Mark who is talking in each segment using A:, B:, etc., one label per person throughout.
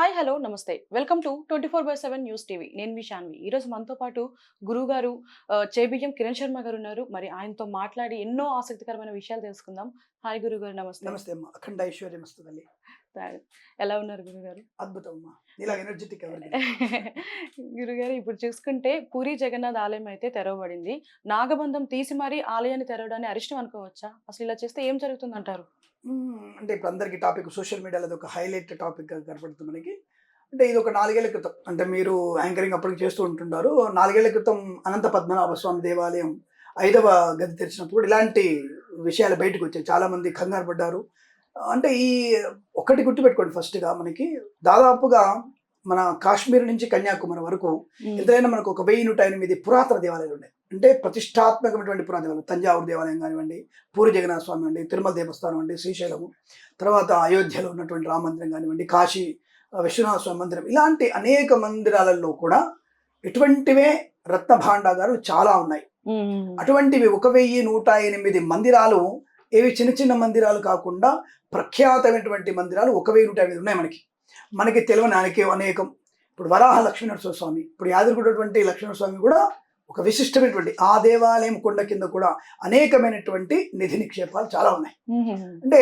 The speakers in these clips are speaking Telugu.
A: హాయ్ హలో నమస్తే. Welcome to twenty four by seven news TV. నేను మీ షాన్వి. ఈరోజు మనతో పాటు గురువు గారు చేబియ్యం కిరణ్ శర్మ గారు ఉన్నారు. మరి ఆయనతో మాట్లాడి ఎన్నో ఆసక్తికరమైన విషయాలు తెలుసుకుందాం. హాయ్ గురువు గారు నమస్తే.
B: నమస్తే అఖండ ఐశ్వర్యం
A: ఎలా ఉన్నారు గురువు గారు
B: అద్భుతం ఇలా ఎనర్జెటిక్
A: గురుగారు ఇప్పుడు చూసుకుంటే పూరి జగన్నాథ్ ఆలయం అయితే తెరవబడింది. నాగబంధం తీసి మరీ ఆలయాన్ని తెరవడాన్ని అరిష్టం అనుకోవచ్చా? అసలు ఇలా చేస్తే ఏం జరుగుతుంది అంటారు.
B: అంటే ఇప్పుడు అందరికి టాపిక్ సోషల్ మీడియాలో ఒక హైలైట్ టాపిక్ కనపడుతుంది మనకి. అంటే ఇది ఒక నాలుగేళ్ళ క్రితం. అంటే మీరు యాంకరింగ్ అప్పటికి చేస్తూ ఉంటుంటారు. నాలుగేళ్ళ క్రితం అనంత పద్మనాభ స్వామి దేవాలయం ఐదవ గది తెరిచినప్పుడు ఇలాంటి విషయాలు బయటకు వచ్చాయి. చాలా మంది కంగారు పడ్డారు. అంటే ఈ ఒకటి గుర్తుపెట్టుకోండి ఫస్ట్గా మనకి. దాదాపుగా మన కాశ్మీర్ నుంచి కన్యాకుమారి వరకు ఎంతైనా మనకు ఒక వెయ్యి నూట ఎనిమిది పురాతన దేవాలయాలు ఉన్నాయి. అంటే ప్రతిష్టాత్మకమైనటువంటి పురాతన దేవాలయం తంజావూరు దేవాలయం కానివ్వండి పూరి జగన్నాథ స్వామి అండి తిరుమల దేవస్థానం అండి శ్రీశైలము తర్వాత అయోధ్యలో ఉన్నటువంటి రామ మందిరం కానివ్వండి కాశీ విశ్వనాథ స్వామి మందిరం. ఇలాంటి అనేక మందిరాలలో కూడా ఇటువంటివే రత్న భాండాగారు చాలా ఉన్నాయి. అటువంటివి ఒక వెయ్యి నూట ఎనిమిది మందిరాలు ఏవి చిన్న చిన్న మందిరాలు కాకుండా ప్రఖ్యాతమైనటువంటి మందిరాలు ఒక వెయ్యి నూట ఎనిమిది ఉన్నాయి మనకి. మనకి తెలియని అనేక అనేకం. ఇప్పుడు వరాహ లక్ష్మీనరసింహ స్వామి ఇప్పుడు యాదగిరిగున్నటువంటి లక్ష్మణ స్వామి కూడా ఒక విశిష్టమైనటువంటి ఆ దేవాలయం కొండ కింద కూడా అనేకమైనటువంటి నిధి నిక్షేపాలు చాలా ఉన్నాయి. అంటే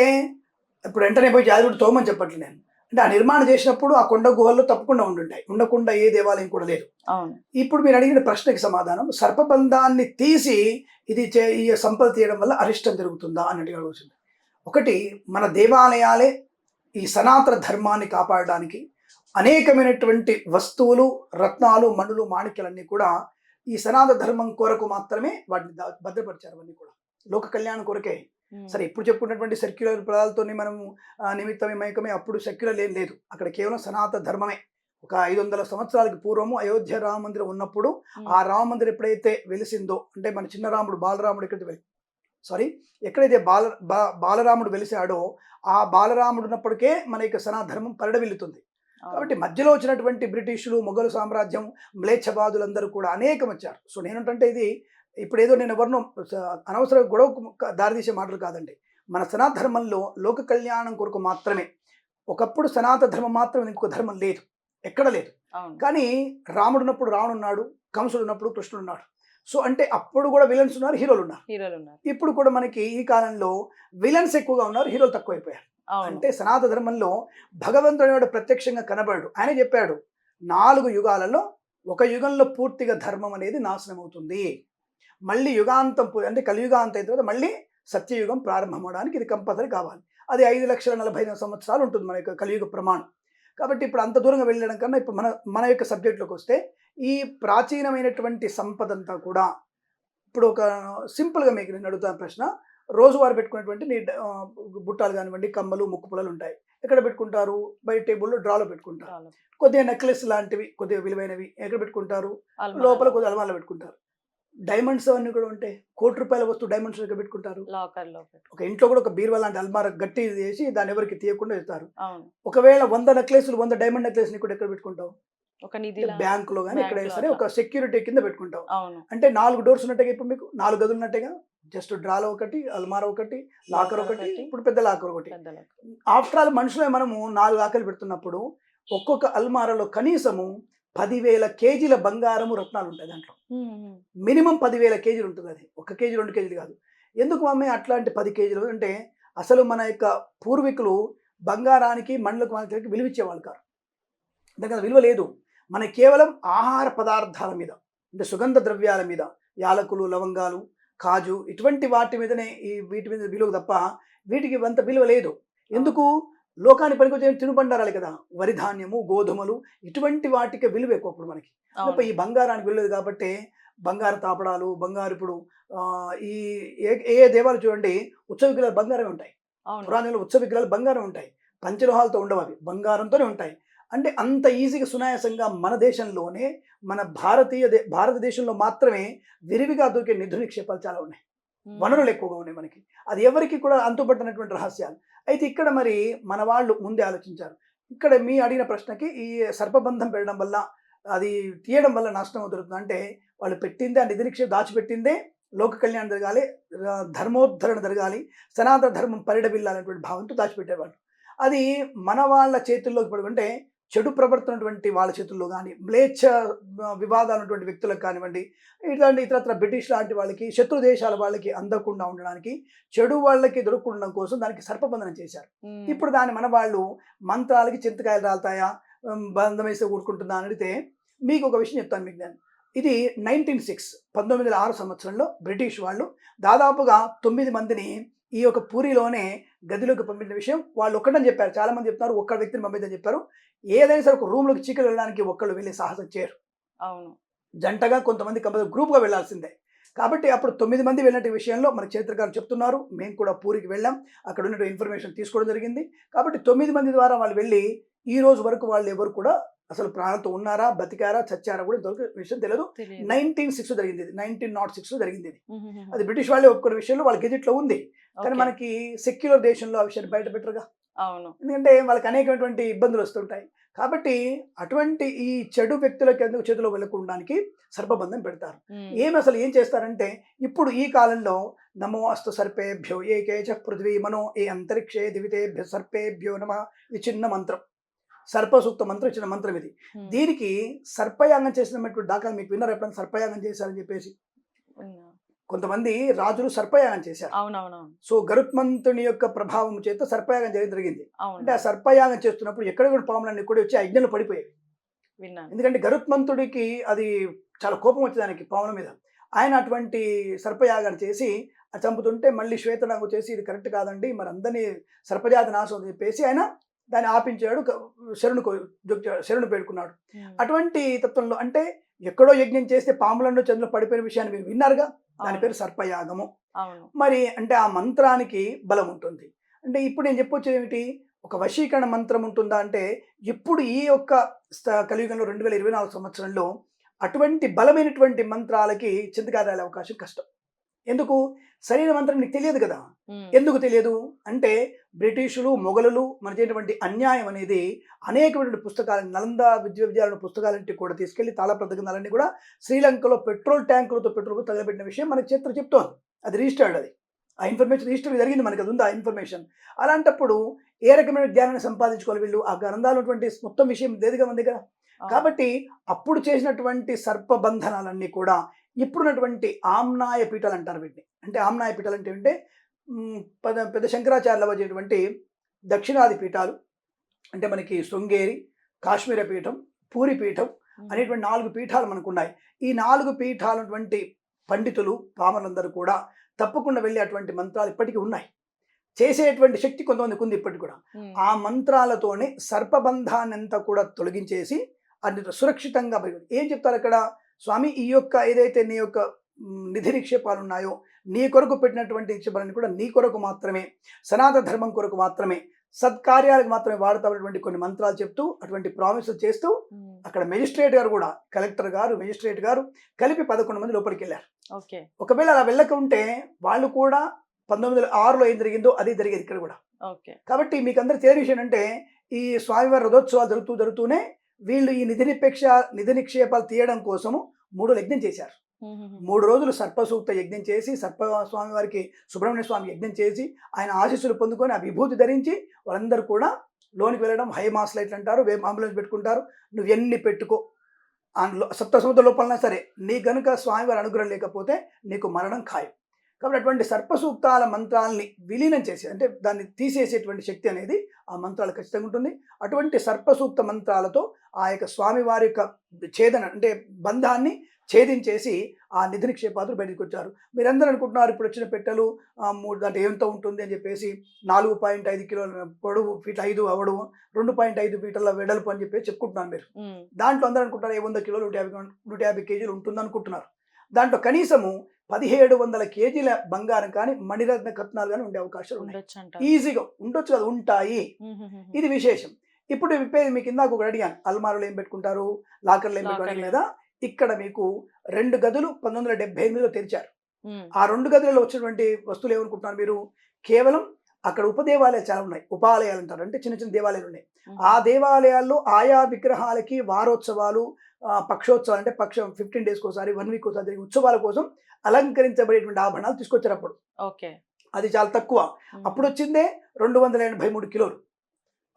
B: ఇప్పుడు వెంటనే పోయి యాదగిరి తోమని చెప్పట్లేదు నేను. అంటే ఆ నిర్మాణం చేసినప్పుడు ఆ కొండ గుహల్లో తప్పకుండా ఉండుంటాయి. ఉండకుండా ఏ దేవాలయం కూడా లేదు. ఇప్పుడు మీరు అడిగిన ప్రశ్నకి సమాధానం సర్పబంధాన్ని తీసి ఇది చే ఈ సంపద తీయడం వల్ల అరిష్టం జరుగుతుందా అన్నట్టుగా అడుగుతుంది ఒకటి మన దేవాలయాలే ఈ సనాతన ధర్మాన్ని కాపాడడానికి అనేకమైనటువంటి వస్తువులు రత్నాలు మణులు మాణిక్యాలన్నీ కూడా ఈ సనాతన ధర్మం కొరకు మాత్రమే వాటిని భద్రపరిచారు అవన్నీ కూడా. లోక కళ్యాణం కొరకే. సరే ఇప్పుడు చెప్పుకున్నటువంటి సెక్యులర్ పదాలతోని మనము ఆ, నిమిత్తమే మైకమే అప్పుడు సెక్యులర్ ఏం లేదు. అక్కడ కేవలం సనాతన ధర్మమే. ఒక ఐదు వందల సంవత్సరాలకి పూర్వము అయోధ్య రామ మందిరం ఉన్నప్పుడు ఆ రామ మందిరం ఎప్పుడైతే వెలిసిందో అంటే మన చిన్న రాముడు బాలరాముడు ఎక్కడైతే వెలి సారీ ఎక్కడైతే బాల బా- బాలరాముడు వెలిసాడో ఆ బాలరాముడు ఉన్నప్పటికే మన యొక్క సనాతన ధర్మం పరిడవిల్లుతుంది. కాబట్టి మధ్యలో వచ్చినటువంటి బ్రిటిషులు మొఘలు సామ్రాజ్యం మ్లేచ్ఛవాదులందరూ కూడా అనేకం వచ్చారు సో నేనంటే ఇది ఇప్పుడు ఏదో నేను ఎవరినో అనవసర గొడవకు దారితీసే మాటలు కాదండి. మన సనాతన ధర్మంలో లోక కళ్యాణం కొరకు మాత్రమే. ఒకప్పుడు సనాతన ధర్మం మాత్రమే ఇంకొక ధర్మం లేదు. ఎక్కడ లేదు. కానీ రాముడు ఉన్నప్పుడు రావణుడు ఉన్నాడు కంసుడు ఉన్నప్పుడు కృష్ణుడు ఉన్నాడు సో అంటే అప్పుడు కూడా విలన్స్ ఉన్నారు హీరోలు ఉన్నారు.
A: హీరోలు ఉన్నారు
B: ఇప్పుడు కూడా మనకి ఈ కాలంలో విలన్స్ ఎక్కువగా ఉన్నారు హీరోలు తక్కువైపోయారు. అంటే సనాతన ధర్మంలో భగవంతుడు ప్రత్యక్షంగా కనబడాడు. ఆయన చెప్పాడు నాలుగు యుగాలలో ఒక యుగంలో పూర్తిగా ధర్మం అనేది నాశనం అవుతుంది మళ్ళీ యుగాంతం అంటే కలియుగాంతం అయిన తర్వాత మళ్ళీ సత్యయుగం ప్రారంభం అవడానికి ఇది కంపల్సరీ కావాలి. అది ఐదు లక్షల నలభై ఐదు సంవత్సరాలు ఉంటుంది మన యొక్క కలియుగ ప్రమాణం. కాబట్టి ఇప్పుడు అంత దూరంగా వెళ్ళడం కన్నా ఇప్పుడు మన మన యొక్క సబ్జెక్టులోకి వస్తే ఈ ప్రాచీనమైనటువంటి సంపద అంతా కూడా ఇప్పుడు ఒక సింపుల్గా మీకు నేను అడుగుతాను ప్రశ్న. రోజువారు పెట్టుకునేటువంటి నీ బుట్టాలు కానివ్వండి కమ్మలు ముక్కు పుల్లలు ఉంటాయి. ఎక్కడ పెట్టుకుంటారు? బయట టేబుల్లో డ్రాలో పెట్టుకుంటారు. కొద్దిగా నెక్లెస్ లాంటివి కొద్దిగా విలువైనవి ఎక్కడ పెట్టుకుంటారు. లోపల కొద్దిగా అలమార్లో పెట్టుకుంటారు. డైమండ్స్ అవన్నీ కూడా ఉంటాయి కోటి రూపాయల వస్తువు డైమండ్స్ ఎక్కడ పెట్టుకుంటారు.
A: లో
B: ఒక ఇంట్లో కూడా ఒక బీరువా లాంటి అల్మార గట్టి చేసి దాన్ని ఎవరికి తీయకుండా ఇస్తారు. ఒకవేళ వంద నెక్లెస్లు వంద డైమండ్ నెక్లెస్ని కూడా ఎక్కడ పెట్టుకుంటావు?
A: ఒక నిధి
B: బ్యాంకులో కానీ
A: బ్యాంకులో
B: ఎక్కడైనా సరే. ఒక సెక్యూరిటీ కింద పెట్టుకుంటావు.
A: అవును.
B: అంటే నాలుగు డోర్స్ ఉన్నట్టుగా ఇప్పుడు మీకు? నాలుగు గదులు ఉన్నట్టుగా? జస్ట్ డ్రాలో ఒకటి అల్మార ఒకటి లాకర్ ఒకటి. ఇప్పుడు పెద్ద లాకర్ ఒకటి. ఆఫ్టర్ ఆల్ మనుషులే మనము నాలుగు ఆకలి పెడుతున్నప్పుడు ఒక్కొక్క అల్మారాలో కనీసము పదివేల కేజీల బంగారము రత్నాలు ఉంటాయి దాంట్లో. మినిమం పదివేల కేజీలు ఉంటుంది అది. ఒక కేజీ రెండు కేజీలు కాదు. ఎందుకు మమ్మీ అట్లాంటి పది కేజీలు? అంటే అసలు మన యొక్క పూర్వీకులు బంగారానికి మండలకు మనకి విలువ ఇచ్చేవాళ్ళు కాదు. దానికి అది విలువ లేదు. మన కేవలం ఆహార పదార్థాల మీద అంటే సుగంధ ద్రవ్యాల మీద యాలకులు లవంగాలు కాజు ఇటువంటి వాటి మీదనే ఈ వీటి మీద విలువ తప్ప వీటికి అంత విలువ లేదు. ఎందుకు? లోకానికి పనికొచ్చే తినుబండారాలు కదా. వరి ధాన్యము గోధుమలు ఇటువంటి వాటికి విలువ ఎక్కువ మనకి. ఈ బంగారానికి వెళ్ళలేదు కాబట్టి బంగారు తాపడాలు బంగారు ఇప్పుడు ఈ ఏ ఏ దేవాలు చూడండి ఉత్సవ విగ్రహాలు బంగారమే ఉంటాయి. పురాణంలో ఉత్సవ విగ్రహాలు బంగారం ఉంటాయి. పంచలోహాలతో ఉండవు అవి. బంగారంతోనే ఉంటాయి. అంటే అంత ఈజీగా సునాయాసంగా మన దేశంలోనే మన భారతీయ దే భారతదేశంలో మాత్రమే విరివిగా దొరికే నిధు నిక్షేపాలు చాలా ఉన్నాయి. వనరులు ఎక్కువగా ఉన్నాయి మనకి. అది ఎవరికి కూడా అంతుపట్టనటువంటి రహస్యాలు. అయితే ఇక్కడ మరి మన వాళ్ళు ముందే ఆలోచించారు. ఇక్కడ మీ అడిగిన ప్రశ్నకి ఈ సర్పబంధం పెట్టడం వల్ల అది తీయడం వల్ల నష్టం అవుతుంది. అంటే వాళ్ళు పెట్టిందే ఆ నిధి నిక్షేపం దాచిపెట్టిందే లోక కళ్యాణం జరగాలి ధర్మోద్ధరణ జరగాలి సనాతన ధర్మం పరిడవిల్లాలనేటువంటి భావంతో దాచిపెట్టేవాళ్ళు. అది మన వాళ్ళ చేతుల్లోకి పడుకుంటే చెడు ప్రవర్తనటువంటి వాళ్ళ చేతుల్లో కానీ మ్లేచ్ఛ వివాదాలు ఉన్నటువంటి వ్యక్తులకు కానివ్వండి ఇట్లాంటి ఇతరత్ర బ్రిటిష్ లాంటి వాళ్ళకి శత్రు దేశాల వాళ్ళకి అందకుండా ఉండడానికి చెడు వాళ్ళకి దొరకకుండా కోసం దానికి సర్పబంధనం చేశారు. ఇప్పుడు దాన్ని మన వాళ్ళు మంత్రాలకి చింతకాయలు రాలుతాయా బంధం వేస్తే ఊరుకుంటుందా అని అడిగితే మీకు ఒక విషయం చెప్తాను మీకు నేను. ఇది నైన్టీన్ సిక్స్ పంతొమ్మిది వందల ఆరు సంవత్సరంలో బ్రిటిష్ వాళ్ళు దాదాపుగా తొమ్మిది మందిని ఈ యొక్క పూరిలోనే గదిలోకి పంపించిన విషయం వాళ్ళు ఒక్కడని చెప్పారు. చాలా మంది చెప్తున్నారు ఒక్క వ్యక్తిని పంపించని చెప్పారు. ఏదైనా సరే ఒక రూమ్లోకి చీకలు వెళ్ళడానికి ఒక్కళ్ళు వెళ్ళి సాహసం చేయరు.
A: అవును.
B: జంటగా కొంతమంది కంపల్సరీ గ్రూప్గా వెళ్ళాల్సిందే. కాబట్టి అప్పుడు తొమ్మిది మంది వెళ్ళిన విషయంలో మన చరిత్రకారులు చెప్తున్నారు మేము కూడా పూరికి వెళ్ళాం అక్కడ ఉన్న ఇన్ఫర్మేషన్ తీసుకోవడం జరిగింది. కాబట్టి తొమ్మిది మంది ద్వారా వాళ్ళు వెళ్ళి ఈ రోజు వరకు వాళ్ళు ఎవరు కూడా అసలు ప్రాణంతో ఉన్నారా బతికారా చచ్చారా కూడా దొరికే విషయం తెలియదు. నైన్టీన్ సిక్స్ జరిగింది ఇది. నైన్టీన్ నాట్ సిక్స్ జరిగింది ఇది. అది బ్రిటిష్ వాళ్ళే ఒప్పుకున్న విషయంలో వాళ్ళ గెజిట్లో ఉంది. కానీ. మనకి సెక్యులర్ దేశంలో ఆ విషయాన్ని బయట పెట్టరుగా.
A: అవును.
B: ఎందుకంటే వాళ్ళకి అనేకమైనటువంటి ఇబ్బందులు వస్తుంటాయి. కాబట్టి అటువంటి ఈ చెడు వ్యక్తులకి ఎందుకు చేతిలో వెళ్ళకుండానికి సర్పబంధం పెడతారు. ఏమి అసలు ఏం చేస్తారంటే ఇప్పుడు ఈ కాలంలో నమో అస్తు సర్పేభ్యో ఏ కేచ పృథ్వీ మనో ఏ అంతరిక్షే దివితేభ్య సర్పేభ్యో నమ ఇది చిన్న మంత్రం. సర్ప సూక్త మంత్రం చిన్న మంత్రం ఇది. దీనికి సర్పయాగం చేసినటువంటి దాఖలు మీకు విన్నారు ఎప్పుడైనా? సర్పయాగం చేశారని చెప్పేసి. కొంతమంది రాజులు సర్పయాగం చేశారు. సో గరుత్మంతుని యొక్క ప్రభావం చేత సర్పయాగం చేయడం జరిగింది. అంటే ఆ సర్పయాగం చేస్తున్నప్పుడు ఎక్కడ కూడా పాములన్నీ కూడా వచ్చి అజ్ఞలు పడిపోయాయి.
A: విన్నాను
B: ఎందుకంటే గరుత్మంతుడికి అది చాలా కోపం వచ్చింది ఆయనకి పాముల మీద. ఆయన అటువంటి సర్పయాగాన్ని చేసి చంపుతుంటే మళ్ళీ శ్వేతనాగు చేసి ఇది కరెక్ట్ కాదండి మరి అందరినీ సర్పజాతి నాశం అని చెప్పేసి ఆయన దాన్ని ఆపించాడు శరణు శరణు పేర్కొన్నాడు. అటువంటి తత్వంలో అంటే ఎక్కడో యజ్ఞం చేస్తే పాములను చంద్రులు పడిపోయిన విషయాన్ని మీరు విన్నారుగా? దాని పేరు సర్పయాగము. మరి అంటే ఆ మంత్రానికి బలం ఉంటుంది. అంటే ఇప్పుడు నేను చెప్పొచ్చేది ఏమిటి? ఒక వశీకరణ మంత్రం ఉంటుందా అంటే ఇప్పుడు ఈ యొక్క కలియుగంలో రెండు వేల ఇరవై నాలుగు సంవత్సరంలో అటువంటి బలమైనటువంటి మంత్రాలకి చింతకారాలే అవకాశం కష్టం. ఎందుకు? సరైన మంత్రం నీకు తెలియదు కదా. ఎందుకు తెలియదు? అంటే బ్రిటిషులు మొఘలులు మన చేసినటువంటి అన్యాయం అనేది అనేకమైన పుస్తకాలను నలంద విద్యావిద్యాలయ పుస్తకాలంటే కూడా తీసుకెళ్ళి తాళప్రద గ్రంథాలన్నీ కూడా శ్రీలంకలో పెట్రోల్ ట్యాంకులతో పెట్రోల్ తగలబెట్టిన విషయం మనకి చరిత్ర చెప్తోంది. అది రిజిస్టర్డ్ అది. ఆ ఇన్ఫర్మేషన్ రిజిస్టర్ జరిగింది మనకి అది ఉంది ఆ ఇన్ఫర్మేషన్? అలాంటప్పుడు ఏ రకమైన జ్ఞానాన్ని సంపాదించుకోవాలి వీళ్ళు? ఆ గ్రంథాలు ఉన్నటువంటి మొత్తం విషయం దేదిగా ఉంది కదా. కాబట్టి అప్పుడు చేసినటువంటి సర్పబంధనాలన్నీ కూడా ఇప్పుడున్నటువంటి ఆమ్నాయ పీఠాలు అంటారు వీటిని. అంటే ఆమ్నాయ పీఠాలు అంటే ఏంటంటే పెద్ద పెద్ద శంకరాచార్యులు వచ్చేటువంటి దక్షిణాది పీఠాలు. అంటే మనకి శృంగేరి కాశ్మీర పీఠం పూరి పీఠం అనేటువంటి నాలుగు పీఠాలు మనకు ఉన్నాయి ఈ నాలుగు పీఠాలటువంటి పండితులు పామరులందరూ కూడా తప్పకుండా వెళ్ళే అటువంటి మంత్రాలు ఇప్పటికీ ఉన్నాయి. చేసేటువంటి శక్తి కొంతమందికి ఉంది ఇప్పటికి కూడా. ఆ మంత్రాలతోనే సర్పబంధాన్ని అంతా కూడా తొలగించేసి అది సురక్షితంగా ఏం చెప్తారు అక్కడ? స్వామి ఈ యొక్క ఏదైతే నీ యొక్క నిధి నిక్షేపాలు ఉన్నాయో నీ కొరకు పెట్టినటువంటి నిక్షేపాలన్నీ కూడా నీ కొరకు మాత్రమే. సనాతన ధర్మం కొరకు మాత్రమే. సత్కార్యాలకు మాత్రమే వాడతామన్నటువంటి కొన్ని మంత్రాలు చెప్తూ అటువంటి ప్రామిసులు చేస్తూ అక్కడ మెజిస్ట్రేట్ గారు కూడా కలెక్టర్ గారు మెజిస్ట్రేట్ గారు కలిపి పదకొండు మంది లోపలికి వెళ్ళారు.
A: ఓకే.
B: ఒకవేళ అలా వెళ్ళక ఉంటే వాళ్ళు కూడా పంతొమ్మిది వందల ఆరులో ఏం జరిగిందో అదే జరిగేది ఇక్కడ కూడా.
A: ఓకే.
B: కాబట్టి మీకు అందరికి తెలియని విషయం అంటే ఈ స్వామివారి రథోత్సవాలు జరుగుతూ జరుగుతూనే వీళ్ళు ఈ నిధి నిపేక్ష నిధి నిక్షేపాలు తీయడం కోసము మూడు యజ్ఞం చేశారు. మూడు రోజులు సర్పసూక్త యజ్ఞం చేసి సర్ప స్వామి వారికి సుబ్రహ్మణ్య స్వామి యజ్ఞం చేసి ఆయన ఆశీస్సులు పొందుకొని ఆ విభూతి ధరించి వాళ్ళందరూ కూడా లోనికి వెళ్ళడం హై మాస్ లైట్లు అంటారు వే అంబులెన్స్ పెట్టుకుంటారు. నువ్వు ఎన్ని పెట్టుకో. సప్త సముద్ర లోపలనా సరే నీ గనుక స్వామివారి అనుగ్రహం లేకపోతే నీకు మరణం ఖాయం. కాబట్టి అటువంటి సర్పసూక్తాల మంత్రాలని విలీనం చేసి అంటే దాన్ని తీసేసేటువంటి శక్తి అనేది ఆ మంత్రాలు ఖచ్చితంగా ఉంటుంది. అటువంటి సర్పసూక్త మంత్రాలతో ఆ యొక్క స్వామివారి యొక్క ఛేదన అంటే బంధాన్ని ఛేదించేసి ఆ నిధి నిక్షేపాదులు బయటకు వచ్చారు. మీరందరూ అనుకుంటున్నారు ఇప్పుడు వచ్చిన పెట్టెలు మూడు అంటే ఎంత ఉంటుంది అని చెప్పేసి నాలుగు పాయింట్ ఐదు కిలోల పొడవు ఫీట్ ఐదు అవడు రెండు పాయింట్ ఐదు మీటర్ల వెడల్పు అని చెప్పేసి చెప్పుకుంటున్నారు మీరు. దాంట్లో అందరూ అనుకుంటారు ఏ వంద కిలోలు నూట యాభై నూట యాభై కేజీలు ఉంటుంది అనుకుంటున్నారు దాంట్లో కనీసము పదిహేడు వందల కేజీల బంగారం కానీ మణిరత్న కట్నాలు కానీ ఉండే అవకాశాలు ఉన్నాయి. ఈజీగా ఉండొచ్చు కదా ఉంటాయి. ఇది విశేషం. ఇప్పుడు విప్పేది మీకు ఇందాక ఒకటి అడిగాను. అల్మారులు ఏం పెట్టుకుంటారు? లాకర్లు ఏం పెట్టుకుంటారు
A: లాకర్లు.
B: లేదా? ఇక్కడ మీకు రెండు గదులు పంతొమ్మిది వందల డెబ్బై ఎనిమిదిలో తెరిచారు. ఆ రెండు గదులలో వచ్చినటువంటి వస్తువులు ఏమనుకుంటున్నారు మీరు? కేవలం అక్కడ ఉపదేవాలయాలు చాలా ఉన్నాయి. ఉపాలయాలు అంటారు. అంటే చిన్న చిన్న దేవాలయాలు ఉన్నాయి. ఆ దేవాలయాల్లో ఆయా విగ్రహాలకి వారోత్సవాలు పక్షోత్సవాలు అంటే పక్షం ఫిఫ్టీన్ డేస్కి ఒకసారి వన్ వీక్ ఒకసారి జరిగే ఉత్సవాల కోసం అలంకరించబడేటువంటి ఆభరణాలు తీసుకొచ్చారు అప్పుడు.
A: ఓకే.
B: అది చాలా తక్కువ. అప్పుడు వచ్చిందే రెండు వందల ఎనభై మూడు కిలోలు.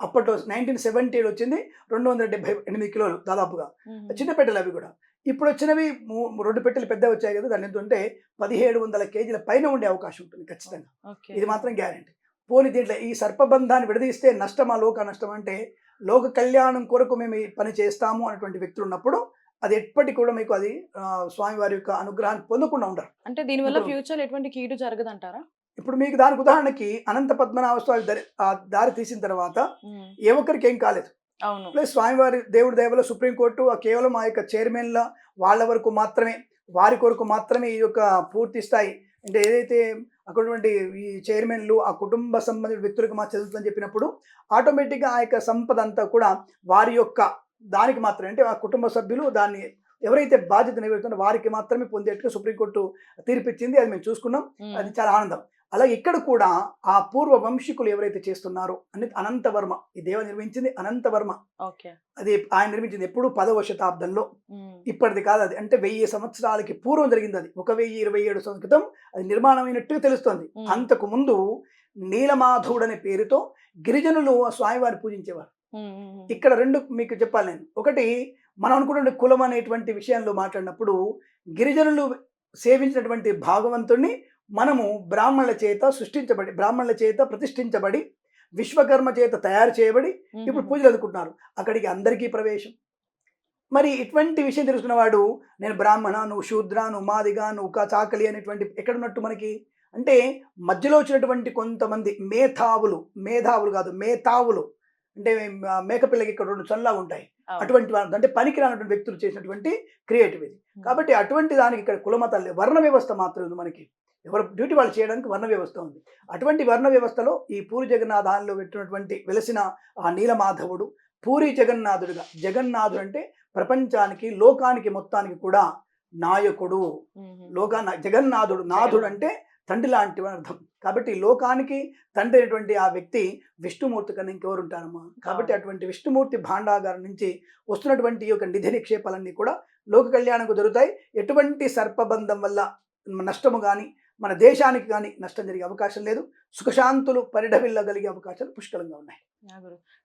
B: అప్పట్లో నైన్టీన్ సెవెంటీలో వచ్చింది రెండు వందల డెబ్బై ఎనిమిది కిలోలు దాదాపుగా. చిన్న పెట్టెలు అవి కూడా. ఇప్పుడు వచ్చినవి రెండు పెట్టెలు పెద్ద వచ్చాయి కదా దాని ఎంత ఉంటే పదిహేడు వందల కేజీల పైన ఉండే అవకాశం ఉంటుంది ఖచ్చితంగా. ఇది మాత్రం గ్యారంటీ పోనీ దీంట్లో ఈ సర్పబంధాన్ని విడదీస్తే నష్టమా లోక నష్టం అంటే లోక కళ్యాణం కొరకు మేము ఈ పని చేస్తాము అనేటువంటి వ్యక్తులు ఉన్నప్పుడు అది ఎప్పటికి కూడా మీకు అది స్వామివారి యొక్క అనుగ్రహాన్ని పొందకుండా ఉండరు.
A: అంటే దీనివల్ల
B: ఇప్పుడు-
A: ఫ్యూచర్ ఎటువంటి కీడు జరగదంటారా?
B: ఇప్పుడు మీకు దానికి ఉదాహరణకి అనంత పద్మనాభ స్వామి దరి తీసిన తర్వాత. ఏ ఒక్కరికి ఏం కాలేదు. ప్లస్ స్వామివారి దేవుడి దయవల్ల సుప్రీంకోర్టు ఆ కేవలం ఆ యొక్క చైర్మన్ల వాళ్ళ వరకు మాత్రమే వారి కొరకు మాత్రమే ఈ యొక్క పూర్తి స్థాయి అంటే ఏదైతే అక్కడ ఉన్నటువంటి ఈ చైర్మన్లు ఆ కుటుంబ సంబంధించిన వ్యక్తులకు మా చదువుతుందని చెప్పినప్పుడు ఆటోమేటిక్గా ఆ యొక్క సంపద అంతా కూడా వారి యొక్క దానికి మాత్రమే. అంటే ఆ కుటుంబ సభ్యులు దాన్ని ఎవరైతే బాధ్యత నెరవేరుతున్నారో వారికి మాత్రమే పొందేట్టుగా సుప్రీంకోర్టు తీర్పిచ్చింది. అది మేము చూసుకున్నాం. అది చాలా ఆనందం. అలాగే ఇక్కడ కూడా ఆ పూర్వ వంశీకులు ఎవరైతే చేస్తున్నారో అని అనంతవర్మ ఈ దేవ నిర్మించింది అనంతవర్మ. అది ఆయన నిర్మించింది ఎప్పుడు పదవ శతాబ్దంలో. ఇప్పటిది కాదు అది. అంటే వెయ్యి సంవత్సరాలకి పూర్వం జరిగింది అది. ఒక వెయ్యి ఇరవై ఏడు సంవత్సరం అది నిర్మాణమైనట్టుగా తెలుస్తోంది. అంతకు ముందు నీలమాధవుడు అనే పేరుతో గిరిజనులు స్వామివారి పూజించేవారు. ఇక్కడ రెండు మీకు చెప్పాలి నేను. ఒకటి మనం అనుకున్న కులం అనేటువంటి విషయంలో మాట్లాడినప్పుడు గిరిజనులు సేవించినటువంటి భాగవంతుణ్ణి మనము బ్రాహ్మణుల చేత సృష్టించబడి బ్రాహ్మణుల చేత ప్రతిష్ఠించబడి విశ్వకర్మ చేత తయారు చేయబడి. ఇప్పుడు పూజలు అందుకుంటున్నారు అక్కడికి అందరికీ ప్రవేశం మరి ఇటువంటి విషయం తెలుసుకున్నవాడు నేను బ్రాహ్మణ నువ్వు శూద్ర నువ్వు మాదిగా నువ్వు చాకలి అనేటువంటి ఎక్కడున్నట్టు మనకి అంటే మధ్యలో వచ్చినటువంటి కొంతమంది మేధావులు మేధావులు కాదు మేధావులు అంటే మేకపిల్లకి ఇక్కడ రెండు చల్లా ఉంటాయి. అటువంటి వాళ్ళు అంటే పనికి రానటువంటి వ్యక్తులు చేసినటువంటి క్రియేటివ్ ఇది
A: మ్మ్.
B: కాబట్టి అటువంటి దానికి ఇక్కడ కులమతాలు. వర్ణ వ్యవస్థ మాత్రం ఉంది మనకి ఎవరు డ్యూటీ వాళ్ళు చేయడానికి వర్ణ వ్యవస్థ ఉంది. అటువంటి వర్ణ వ్యవస్థలో ఈ పూరి జగన్నాథ్ ఆలయంలో పెట్టినటువంటి వెలసిన ఆ నీలమాధవుడు పూరి జగన్నాథుడుగా జగన్నాథుడు అంటే ప్రపంచానికి లోకానికి మొత్తానికి కూడా నాయకుడు. లోకా జగన్నాథుడు నాథుడు అంటే తండ్రి లాంటి అర్థం. కాబట్టి లోకానికి తండ్రి అయినటువంటి ఆ వ్యక్తి విష్ణుమూర్తి కన్నా ఇంకెవరు ఉంటారమ్మా? కాబట్టి. అటువంటి విష్ణుమూర్తి భాండాగారం నుంచి వస్తున్నటువంటి ఈ యొక్క నిధి నిక్షేపాలన్నీ కూడా లోక కళ్యాణకు దొరుకుతాయి. ఎటువంటి సర్పబంధం వల్ల నష్టము కానీ మన దేశానికి కానీ నష్టం జరిగే అవకాశం లేదు. సుఖశాంతులు పరిఢవిల్లగలిగే అవకాశాలు పుష్కలంగా ఉన్నాయి.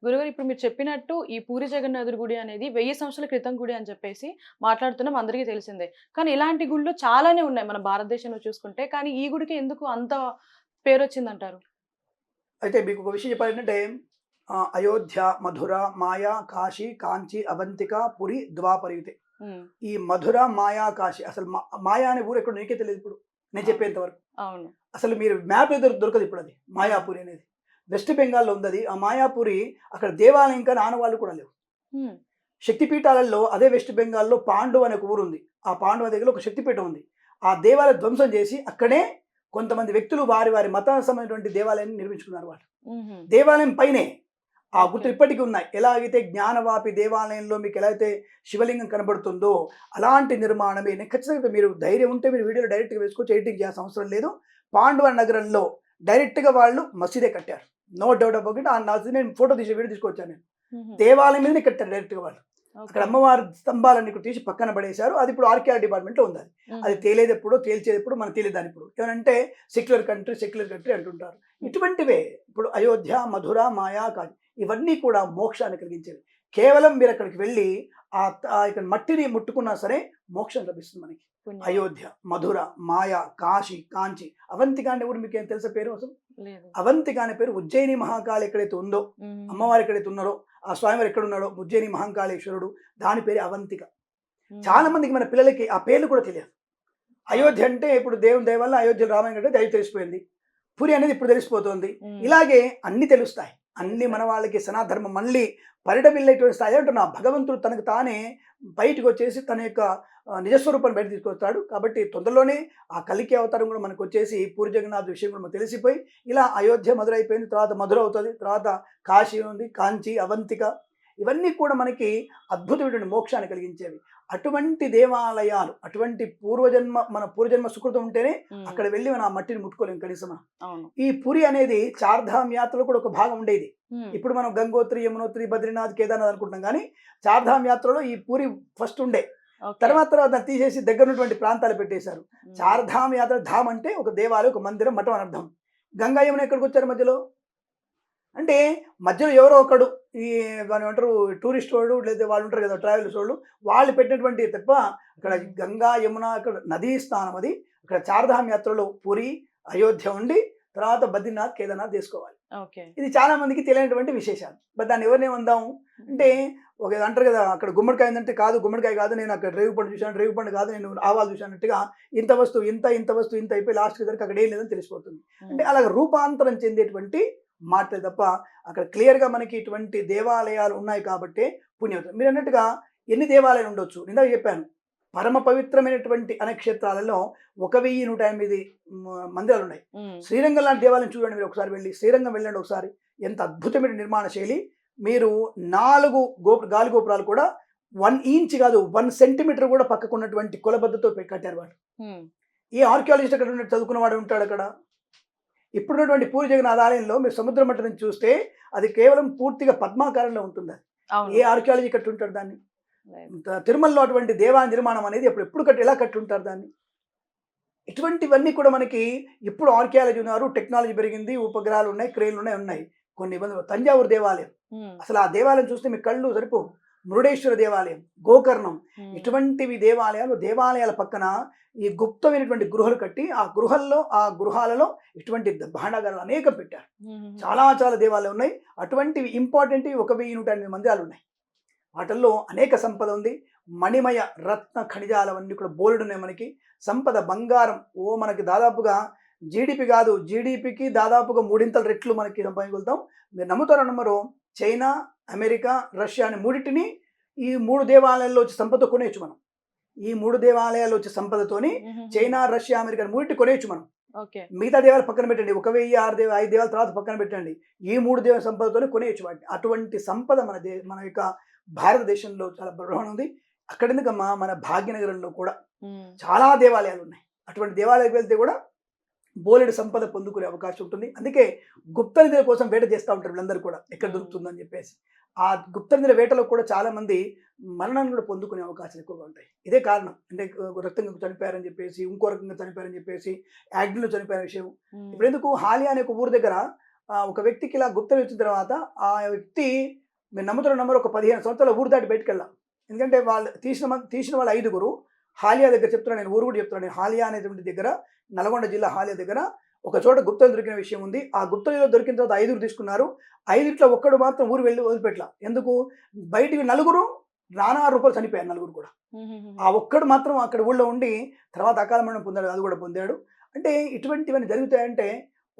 A: గురుగారు ఇప్పుడు మీరు చెప్పినట్టు ఈ పూరి జగన్నాథుడి గుడి అనేది వెయ్యి సంవత్సరాల క్రితం గుడి అని చెప్పేసి మాట్లాడుతున్నాం అందరికీ తెలిసిందే. కానీ ఇలాంటి గుళ్ళు చాలానే ఉన్నాయి మన భారతదేశంలో చూసుకుంటే. కానీ ఈ గుడికి ఎందుకు అంత పేరు వచ్చిందంటారు?
B: అయితే మీకు ఒక విషయం చెప్పాలంటే అయోధ్య మధుర మాయా కాశీ కాంచి అవంతిక పురి ద్వాపరయుతే
A: ఉమ్,
B: ఈ మధుర మాయా కాశీ అసలు మా- మాయా అనే ఊరు ఎక్కడ నీకే తెలియదు ఇప్పుడు. నేను చెప్పేంత వరకు.
A: అవును.
B: అసలు మీరు మ్యాప్ దొరకదు ఇప్పుడు అది మాయాపూరి అనేది. వెస్ట్ బెంగాల్లో ఉంది అది ఆ మాయాపూరి అక్కడ దేవాలయం కానీ ఆనవాళ్ళు కూడా లేవు. శక్తిపీఠాలలో అదే వెస్ట్ బెంగాల్లో పాండు అనే ఒక ఊరు ఉంది. ఆ పాండవ దగ్గర ఒక శక్తిపీఠం ఉంది. ఆ దేవాలయ ధ్వంసం చేసి అక్కడే కొంతమంది వ్యక్తులు వారి వారి మత సంబంధించినటువంటి దేవాలయాన్ని నిర్మించుకున్నారు వాళ్ళు. దేవాలయం పైనే ఆ. గుర్తులు ఇప్పటికీ ఉన్నాయి. ఎలాగైతే జ్ఞానవాపి దేవాలయంలో మీకు ఎలా అయితే శివలింగం కనబడుతుందో అలాంటి నిర్మాణమే నేను ఖచ్చితంగా మీరు ధైర్యం ఉంటే మీరు వీడియోలో డైరెక్ట్గా వేసుకోవచ్చు ఎడిటింగ్ చేయాల్సిన అవసరం లేదు. పాండవ నగరంలో డైరెక్ట్గా వాళ్ళు మసీదే కట్టారు. No doubt about it. ఆ మసీదు నేను ఫోటో తీసి వీడియో తీసుకొచ్చాను నేను. దేవాలయం మీదనే కట్టారు డైరెక్ట్గా వాళ్ళు. అక్కడ అమ్మవారి స్తంభాలన్నీ కూడా తీసి పక్కన పడేశారు. అది ఇప్పుడు ఆర్కేఆర్ డిపార్ట్మెంట్లో ఉంది అది.
A: ఉమ్హు,
B: అది తేలేది ఎప్పుడో తేల్చేది ఎప్పుడు మనకు తెలియదు ఇప్పుడు. ఏమంటే సెక్యులర్ కంట్రీ సెక్యులర్ కంట్రీ అంటుంటారు. ఇటువంటివే. ఇప్పుడు అయోధ్య మధుర మాయా కాదు ఇవన్నీ కూడా మోక్షాన్ని కలిగించేవి. కేవలం మీరు అక్కడికి వెళ్ళి ఆ యొక్క మట్టిని ముట్టుకున్నా సరే మోక్షం లభిస్తుంది మనకి. అయోధ్య మధుర మాయ కాశీ కాంచి అవంతిక అనే ఊరు మీకు ఏం తెలుసా పేరు అసలు? అవంతిక అనే పేరు ఉజ్జయిని మహాకాళి ఎక్కడైతే ఉందో అమ్మవారు ఎక్కడైతే ఉన్నారో ఆ స్వామివారు ఎక్కడ ఉన్నాడో ఉజ్జయిని మహాకాళేశ్వరుడు దాని పేరు అవంతిక. చాలా మందికి మన పిల్లలకి ఆ పేర్లు కూడా తెలియదు. అయోధ్య అంటే ఇప్పుడు దేవుని దయ వల్ల అయోధ్య రామాయణ అంటే దయ తెలిసిపోయింది. పురి అనేది ఇప్పుడు తెలిసిపోతుంది. ఇలాగే అన్ని తెలుస్తాయి. అన్ని మన వాళ్ళకి సనాధర్మం మళ్ళీ పరిడవిల్లేటువంటి స్థాయి అంటున్నా. భగవంతుడు తనకు తానే బయటకు వచ్చేసి తన యొక్క ఆ, నిజస్వరూపాన్ని బయట తీసుకొస్తాడు. కాబట్టి తొందరలోనే ఆ కలికి అవతారం కూడా మనకు వచ్చేసి పూరి జగన్నాథ్ విషయం కూడా మనకు తెలిసిపోయి ఇలా అయోధ్య మధుర అయిపోయింది తర్వాత మధుర అవుతుంది తర్వాత కాశీ ఉంది కాంచి అవంతిక ఇవన్నీ కూడా మనకి అద్భుతమైనటువంటి మోక్షాన్ని కలిగించేవి. అటువంటి దేవాలయాలు అటువంటి పూర్వజన్మ మన పూర్వజన్మ సుకృతం ఉంటేనే అక్కడ వెళ్ళి మనం ఆ మట్టిని ముట్టుకోలేం కనీసం ఈ పురి అనేది చార్ధామ్ యాత్రలో కూడా ఒక భాగం ఉండేది. ఇప్పుడు మనం గంగోత్రి యమునోత్రి బద్రీనాథ్ కేదార్నాథ్ అనుకుంటున్నాం కానీ చార్ధామ్ యాత్రలో ఈ పూరి ఫస్ట్ ఉండే. తర్వాత తర్వాత దాన్ని తీసేసి దగ్గర ఉన్నటువంటి ప్రాంతాలు పెట్టేశారు. చార్ధామ్ యాత్ర ధామ్ అంటే ఒక దేవాలయం ఒక మందిరం మఠం అని అర్థం. గంగా యమున ఎక్కడికి వచ్చారు మధ్యలో? అంటే మధ్యలో ఎవరో ఒకడు ఈ దాని ఏమంటారు టూరిస్ట్ వాడు లేదా వాళ్ళు ఉంటారు కదా ట్రావెల్స్ వాళ్ళు వాళ్ళు పెట్టినటువంటి తప్ప అక్కడ గంగా యమున అక్కడ నదీ స్నానం అది అక్కడ చార్ధామ్ యాత్రలో పూరి అయోధ్య ఉండి తర్వాత బద్రీనాథ్ కేదార్నాథ్ తీసుకోవాలి.
A: ఓకే.
B: ఇది చాలా మందికి తెలియనటువంటి విశేషాలు. బట్ దాన్ని ఎవరిని అందాం అంటే ఒక అంటారు కదా అక్కడ గుమ్మడికాయ ఉందంటే కాదు గుమ్మడికాయ కాదు నేను అక్కడ రేగు పండు చూశాను రేగు పండు కాదు నేను ఆవాలు చూశానట్టుగా ఇంత వస్తువు ఇంత ఇంత వస్తువు ఇంత అయిపోయి లాస్ట్కి దగ్గర అక్కడ ఏం లేదని తెలిసిపోతుంది. అంటే అలాగ రూపాంతరం చెందేటువంటి మాటలే తప్ప అక్కడ క్లియర్గా మనకి ఇటువంటి దేవాలయాలు ఉన్నాయి కాబట్టి పుణ్యం మీరు అన్నట్టుగా ఎన్ని దేవాలయాలు ఉండొచ్చు? ఇందాక చెప్పాను. పరమ పవిత్రమైనటువంటి అనక్షేత్రాలలో ఒక వెయ్యి నూట ఎనిమిది మందిరాలు ఉన్నాయి. శ్రీరంగం లాంటి దేవాలయం చూడండి మీరు ఒకసారి వెళ్ళి. శ్రీరంగం వెళ్ళండి ఒకసారి. ఎంత అద్భుతమైన నిర్మాణ శైలి. మీరు నాలుగు గోపు గాలి గోపురాలు కూడా వన్ ఇంచ్ కాదు వన్ సెంటీమీటర్ కూడా పక్కకు ఉన్నటువంటి కులబద్దతో కట్టారు వాళ్ళు. ఈ ఆర్కియాలజిస్ట్ అక్కడ చదువుకున్న వాడు ఉంటాడు అక్కడ. ఇప్పుడున్నటువంటి పూరి జగన్నాథ ఆలయంలో మీరు సముద్ర మట్టం చూస్తే అది కేవలం పూర్తిగా పద్మాకారంలో ఉంటుంది. ఏ ఆర్కియాలజీ కట్టి ఉంటాడు దాన్ని తిరుమలలో అటువంటి దేవా నిర్మాణం అనేది ఎప్పుడు ఎప్పుడు కట్టి ఎలా కట్టి ఉంటారు దాన్ని? ఇటువంటివన్నీ కూడా మనకి ఇప్పుడు ఆర్కియాలజీ ఉన్నారు టెక్నాలజీ పెరిగింది ఉపగ్రహాలు ఉన్నాయి క్రేన్లు ఉన్నాయి ఉన్నాయి. కొన్ని ఇబ్బందులు తంజావూరు దేవాలయం. అసలు ఆ దేవాలయం చూస్తే మీ కళ్ళు సరిపో మురుడేశ్వర దేవాలయం గోకర్ణం. ఇటువంటివి దేవాలయాలు దేవాలయాల పక్కన ఈ గుప్తమైనటువంటి గృహలు కట్టి ఆ గృహల్లో ఆ గృహాలలో ఇటువంటి భాండాగారాలు అనేకం పెట్టారు. చాలా చాలా దేవాలయాలు ఉన్నాయి. అటువంటివి ఇంపార్టెంట్ ఒక వెయ్యి నూట ఎనిమిది మందిరాలు ఉన్నాయి. వాటిల్లో అనేక సంపద ఉంది. మణిమయ రత్న ఖనిజాలవన్నీ కూడా బోలెడు ఉన్నాయి మనకి. సంపద బంగారం ఓ మనకి దాదాపుగా జీడిపి కాదు జీడిపికి దాదాపుగా మూడింతల రెట్లు మనకి సంపాదించగలుగుతాం. మీరు నమ్ముతారో నమ్మరు చైనా అమెరికా రష్యా అనే మూడింటిని ఈ మూడు దేవాలయాల్లో వచ్చి సంపద కొనేయచ్చు మనం. ఈ మూడు దేవాలయాల్లో వచ్చే సంపదతోని చైనా రష్యా అమెరికా మూడింటి కొనేయచ్చు మనం. మిగతా దేవాలు పక్కన పెట్టండి. ఒక వెయ్యి ఆరు దేవ ఐదు దేవాల తర్వాత పక్కన పెట్టండి. ఈ మూడు దేవ సంపదతోనే కొనేయచ్చు వాటిని. అటువంటి సంపద మన దే మన యొక్క భారతదేశంలో చాలా బ్రహ్మాండం ఉంది. అక్కడ ఎందుకమ్మా మన భాగ్యనగరంలో కూడా చాలా దేవాలయాలు ఉన్నాయి. అటువంటి దేవాలయాలకు వెళ్తే కూడా బోలెడు సంపద పొందుకునే అవకాశం ఉంటుంది. అందుకే గుప్త నిధుల కోసం వేట చేస్తూ ఉంటారు వీళ్ళందరూ కూడా. ఎక్కడ దొరుకుతుందని చెప్పేసి. ఆ గుప్త నిధుల వేటలో కూడా చాలా మంది మరణాన్ని కూడా పొందుకునే అవకాశాలు ఎక్కువగా ఉంటాయి. ఇదే కారణం. అంటే రక్తంగా చనిపోయారని చెప్పేసి ఇంకో రకంగా చనిపోయారని చెప్పేసి యాక్సిడెంట్లో చనిపోయిన విషయం. ఇప్పుడు ఎందుకు హాలి అనే ఒక ఊరు దగ్గర ఒక వ్యక్తికి ఇలా గుప్తం ఇచ్చిన తర్వాత ఆ వ్యక్తి మీరు నమ్ముతున్న నంబర్ ఒక పదిహేను సంవత్సరాల ఊరు దాటి బయటకు వెళ్ళాం. ఎందుకంటే వాళ్ళు తీసిన తీసిన వాళ్ళు ఐదుగురు. హాలియా దగ్గర చెప్తున్నాను నేను ఊరు కూడా చెప్తున్నాను నేను హాలియా అనేటువంటి దగ్గర నల్గొండ జిల్లా హాలియా దగ్గర ఒక చోట గుప్తం దొరికిన విషయం ఉంది. ఆ గుప్తంలో దొరికిన తర్వాత ఐదుగురు తీసుకున్నారు. ఐదుట్లో ఒక్కడు మాత్రం ఊరు వెళ్ళి వదిలిపెట్టలా ఎందుకు? బయటికి నలుగురు నానా రూపాయలు చనిపోయారు నలుగురు కూడా. ఆ ఒక్కడు మాత్రం అక్కడ ఊళ్ళో ఉండి తర్వాత అకాల మరణం పొందాడు అది కూడా పొందాడు. అంటే ఇటువంటివన్నీ జరుగుతాయంటే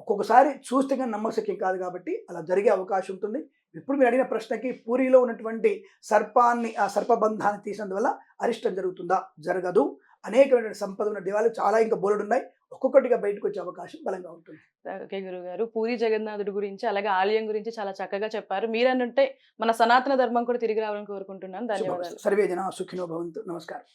B: ఒక్కొక్కసారి చూస్తే కానీ నమ్మశక్యం కాదు కాబట్టి అలా జరిగే అవకాశం ఉంటుంది. ఇప్పుడు మీరు అడిగిన ప్రశ్నకి పూరిలో ఉన్నటువంటి సర్పాన్ని ఆ సర్పబంధాన్ని తీసినందువల్ల అరిష్టం జరుగుతుందా? జరగదు. అనేకమైన సంపద ఉన్న దేవాలయాలు చాలా ఇంకా బోలెడు ఉన్నాయి. ఒక్కొక్కటిగా బయటకు వచ్చే అవకాశం బలంగా ఉంటుంది.
A: ఓకే గురుగారు పూరి జగన్నాథుడి గురించి అలాగే ఆలయం గురించి చాలా చక్కగా చెప్పారు. మీరన్నంటే మన సనాతన ధర్మం కూడా తిరిగి రావాలని కోరుకుంటున్నాను. ధన్యవాదాలు.
B: సర్వే జన సుఖినో భవంతు. నమస్కారం.